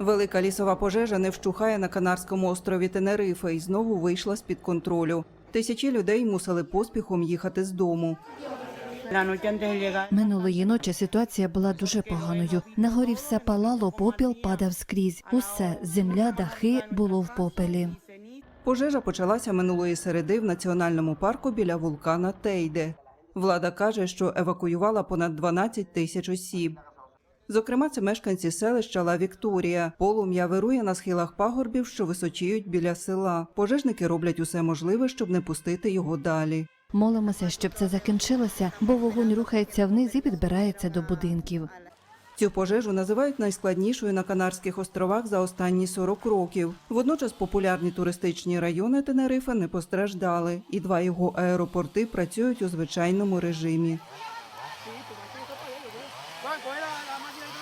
Велика лісова пожежа не вщухає на Канарському острові Тенерифе і знову вийшла з-під контролю. Тисячі людей мусили поспіхом їхати з дому. Минулої ночі ситуація була дуже поганою. На горі все палало, попіл падав скрізь. Усе земля, дахи було в попелі. Пожежа почалася минулої середи в національному парку біля вулкана Тейде. Влада каже, що евакуювала понад 12 тисяч осіб. Зокрема, це мешканці селища Ла Вікторія. Полум'я вирує на схилах пагорбів, що височіють біля села. Пожежники роблять усе можливе, щоб не пустити його далі. Молимося, щоб це закінчилося, бо вогонь рухається вниз і підбирається до будинків. Цю пожежу називають найскладнішою на Канарських островах за останні 40 років. Водночас популярні туристичні райони Тенерифа не постраждали, і два його аеропорти працюють у звичайному режимі. 快回来咱们现